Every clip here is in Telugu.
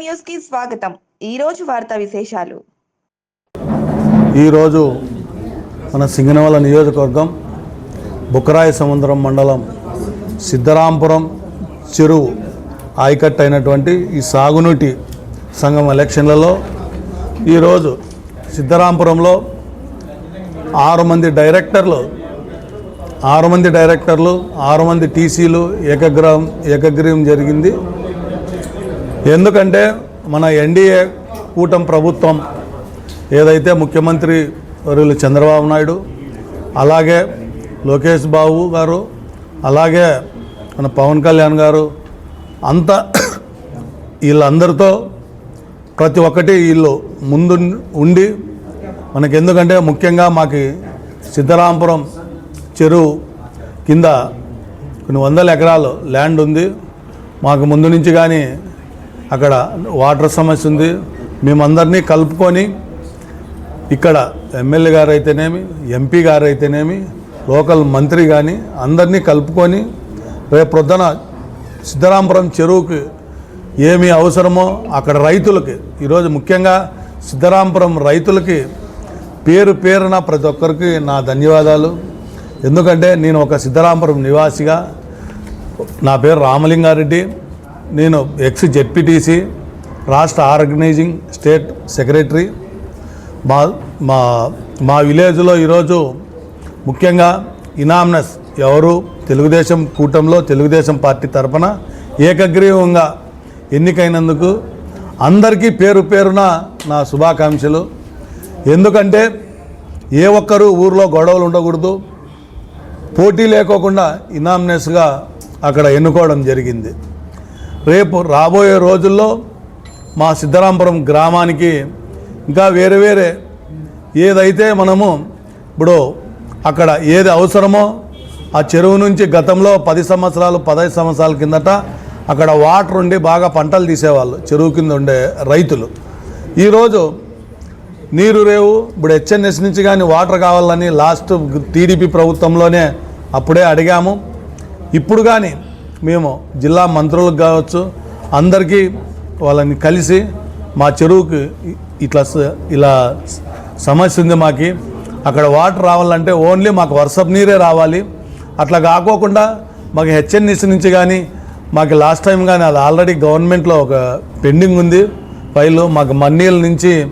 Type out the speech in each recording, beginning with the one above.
న్యూస్కి స్వాగతం. ఈ రోజు వార్తా విశేషాలు. ఈరోజు మన సింగనవల నియోజకవర్గం బుక్కరాయ సముద్రం మండలం సిద్ధరాంపురం చెరువు ఆయకట్ అయినటువంటి ఈ సాగునీటి సంఘం ఎలక్షన్లలో ఈరోజు సిద్ధరాంపురంలో ఆరు మంది డైరెక్టర్లు ఆరు మంది డైరెక్టర్లు ఆరు మంది టీసీలు ఏకగ్రహం ఏకగ్రీవం జరిగింది. ఎందుకంటే మన ఎన్డీఏ కూటమి ప్రభుత్వం ఏదైతే ముఖ్యమంత్రి వర్యులు చంద్రబాబు నాయుడు అలాగే లోకేష్ బాబు గారు అలాగే మన పవన్ కళ్యాణ్ గారు అంత వీళ్ళందరితో ప్రతి ఒక్కటి వీళ్ళు ముందు ఉండి మనకి ఎందుకంటే ముఖ్యంగా మాకు సిద్ధరాంపురం చెరువు కింద కొన్ని వందల ఎకరాలు ల్యాండ్ ఉంది. మాకు ముందు నుంచి కానీ అక్కడ వాటర్ సమస్య ఉంది. మేమందరినీ కలుపుకొని ఇక్కడ ఎమ్మెల్యే గారు అయితేనేమి ఎంపీ గారు అయితేనేమి లోకల్ మంత్రి కానీ అందరినీ కలుపుకొని రేపు ప్రొద్దున సిద్ధరాంపురం చెరువుకి ఏమి అవసరమో అక్కడ రైతులకి ఈరోజు ముఖ్యంగా సిద్ధరాంపురం రైతులకి పేరు పేరున ప్రతి ఒక్కరికి నా ధన్యవాదాలు. ఎందుకంటే నేను ఒక సిద్ధరాంపురం నివాసిగా నా పేరు రామలింగారెడ్డి. నేను ఎక్స్ జెడ్పీటీసీ రాష్ట్ర ఆర్గనైజింగ్ స్టేట్ సెక్రటరీ. మా మా మా విలేజ్లో ఈరోజు ముఖ్యంగా ఇనామ్నస్ ఎవరు? తెలుగుదేశం కూటంలో తెలుగుదేశం పార్టీ తరఫున ఏకగ్రీవంగా ఎన్నికైనందుకు అందరికీ పేరు పేరున నా శుభాకాంక్షలు. ఎందుకంటే ఏ ఒక్కరు ఊర్లో గొడవలు ఉండకూడదు. పోటీ లేకోకుండా ఇనామ్నెస్గా అక్కడ ఎన్నుకోవడం జరిగింది. రేపు రాబోయే రోజుల్లో మా సిద్ధరాంపురం గ్రామానికి ఇంకా వేరే వేరే ఏదైతే మనము ఇప్పుడు అక్కడ ఏది అవసరమో ఆ చెరువు నుంచి గతంలో పది సంవత్సరాలు పదహైదు సంవత్సరాల కిందట అక్కడ వాటర్ ఉండి బాగా పంటలు తీసేవాళ్ళు. చెరువు కింద ఉండే రైతులు. ఈరోజు నీరు రేవు ఇప్పుడు హెచ్ఎన్ఎస్ నుంచి కానీ వాటర్ కావాలని లాస్ట్ టీడీపీ ప్రభుత్వంలోనే అప్పుడే అడిగాము. ఇప్పుడు కానీ మేము జిల్లా మంత్రులకు కావచ్చు అందరికీ వాళ్ళని కలిసి మా చెరువుకి ఇట్లా స- ఇలా సమస్య ఉంది మాకు. అక్కడ వాటర్ రావాలంటే ఓన్లీ మాకు వర్షపు నీరే రావాలి. అట్లా కాకోకుండా మాకు హెచ్ఎన్ఎస్ నుంచి కానీ మాకు లాస్ట్ టైం కానీ అది ఆల్రెడీ గవర్నమెంట్లో ఒక పెండింగ్ ఉంది. ఫైలు మాకు మన్నీల నుంచి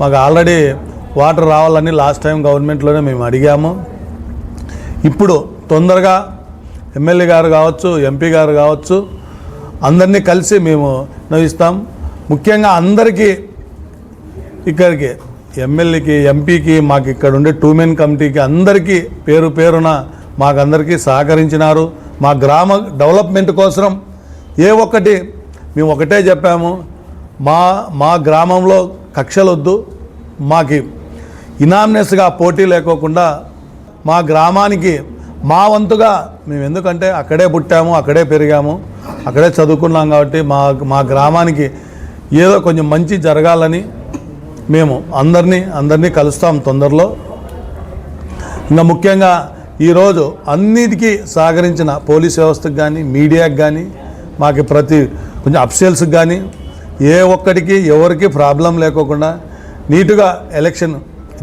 మాకు ఆల్రెడీ వాటర్ రావాలని లాస్ట్ టైం గవర్నమెంట్లోనే మేము అడిగాము. ఇప్పుడు తొందరగా ఎమ్మెల్యే గారు కావచ్చు ఎంపీ గారు కావచ్చు అందరినీ కలిసి మేము నవ్విస్తాం ముఖ్యంగా అందరికీ ఇక్కడికి ఎమ్మెల్యేకి ఎంపీకి మాకు ఇక్కడ ఉండే టూ మెన్ కమిటీకి అందరికీ పేరు పేరున మాకందరికీ సహకరించినారు. మా గ్రామ డెవలప్మెంట్ కోసం ఏ ఒక్కటి మేము ఒకటే చెప్పాము. మా మా గ్రామంలో కక్షలొద్దు. మాకి ఇనామినెస్గా పోటీ లేకోకుండా మా గ్రామానికి మా వంతుగా మేము ఎందుకంటే అక్కడే పుట్టాము అక్కడే పెరిగాము అక్కడే చదువుకున్నాం కాబట్టి మా మా గ్రామానికి ఏదో కొంచెం మంచి జరగాలని మేము అందరినీ అందరినీ కలుస్తాం తొందరలో. ఇంకా ముఖ్యంగా ఈరోజు అన్నిటికీ సహకరించిన పోలీస్ వ్యవస్థకు కానీ మీడియాకి కానీ మాకు ప్రతి కొంచెం అఫ్సియల్స్కి కానీ ఏ ఒక్కడికి ఎవరికి ప్రాబ్లం లేకోకుండా నీటుగా ఎలక్షన్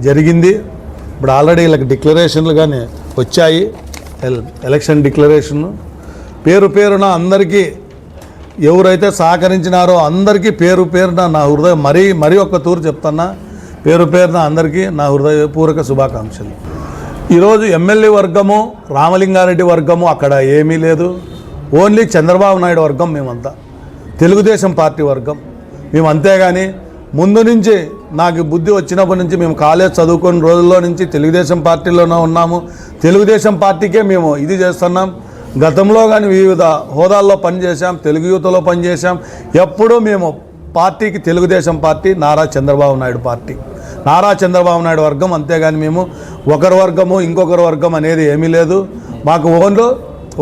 జరిగింది. ఇప్పుడు ఆల్రెడీ వీళ్ళకి డిక్లరేషన్లు కానీ వచ్చాయి. ఎలక్షన్ డిక్లరేషన్ పేరు పేరున అందరికీ ఎవరైతే సహకరించినారో అందరికీ పేరు పేరున నా హృదయం మరీ మరీ ఒక్క తూరు చెప్తున్నా పేరు పేరున అందరికీ నా హృదయపూర్వక శుభాకాంక్షలు. ఈరోజు ఎమ్మెల్యే వర్గము రామలింగారెడ్డి వర్గము అక్కడ ఏమీ లేదు. ఓన్లీ చంద్రబాబు నాయుడు వర్గం మేమంతా. తెలుగుదేశం పార్టీ వర్గం. మేము అంతేగాని ముందు నుంచి నాకు బుద్ధి వచ్చినప్పటి నుంచి మేము కాలేజ్ చదువుకున్న రోజుల్లో నుంచి తెలుగుదేశం పార్టీలోనే ఉన్నాము. తెలుగుదేశం పార్టీకే మేము ఇది చేస్తున్నాం. గతంలో కానీ వివిధ హోదాల్లో పనిచేసాం తెలుగు యువతలో పనిచేసాం ఎప్పుడూ మేము పార్టీకి తెలుగుదేశం పార్టీ నారా చంద్రబాబు నాయుడు పార్టీ. నారా చంద్రబాబు నాయుడు వర్గం అంతేగాని మేము ఒకరి వర్గము ఇంకొకరి వర్గం అనేది ఏమీ లేదు. మాకు ఓన్లో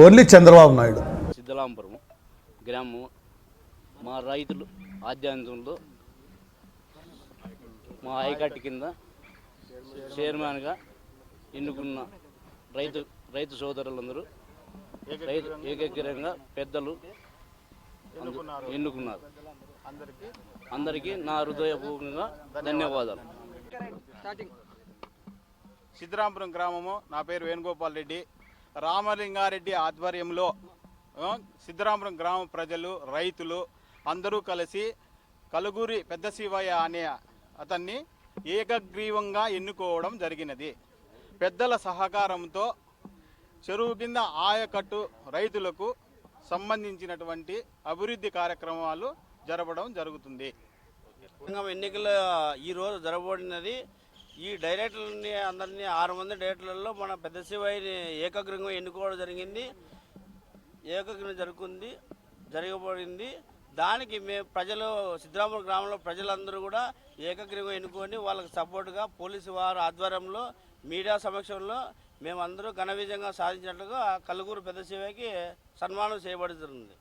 ఓన్లీ చంద్రబాబు నాయుడు. సిద్ధలాంపురం గ్రామం మా రైతులు ఆధ్యాత్మంలో మా ఆయకట్టు కింద చైర్మన్గా ఎన్నుకున్న రైతు రైతు సోదరులందరూ రైతు ఏకగ్రంగా పెద్దలు ఎన్నుకున్నారు. అందరికీ అందరికీ నా హృదయపూర్వకంగా ధన్యవాదాలు. సిద్ధరాంపురం గ్రామము నా పేరు వేణుగోపాల్ రెడ్డి. రామలింగారెడ్డి ఆధ్వర్యంలో సిద్ధరాంపురం గ్రామ ప్రజలు రైతులు అందరూ కలిసి కలుగురి పెద్ద శివయ్య అనే అతన్ని ఏకగ్రీవంగా ఎన్నుకోవడం జరిగినది. పెద్దల సహకారంతో చెరువు కింద ఆయకట్టు రైతులకు సంబంధించినటువంటి అభివృద్ధి కార్యక్రమాలు జరపడం జరుగుతుంది. ఎన్నికల ఈరోజు జరగబడినది ఈ డైరెక్టర్లని అందరినీ ఆరు మంది డైరెక్టర్లలో మన పెద్ద శివయ్యని ఏకగ్రీవంగా ఎన్నుకోవడం జరిగింది. ఏకగ్రీవం జరుగుతుంది జరగబడింది. దానికి మేము ప్రజలు సిద్ధరామపురం గ్రామంలో ప్రజలందరూ కూడా ఏకగ్రీవం ఎన్నుకొని వాళ్ళకి సపోర్టుగా పోలీసు వారి ఆధ్వర్యంలో మీడియా సమక్షంలో మేమందరూ ఘన విజయంగా సాధించినట్లుగా కలుగురు పెద్ద సేవకి సన్మానం చేయబడుతుంది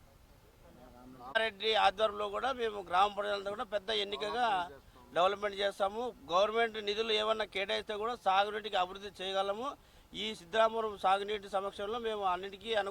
రెడ్డి ఆధ్వర్యంలో కూడా మేము గ్రామ ప్రజలంతా కూడా పెద్ద ఎన్నికగా డెవలప్మెంట్ చేస్తాము. గవర్నమెంట్ నిధులు ఏమన్నా కేటాయిస్తే కూడా సాగునీటికి అభివృద్ధి చేయగలము. ఈ సిద్ధరామపురం సాగునీటి సమక్షంలో మేము అన్నిటికీ అనుకూల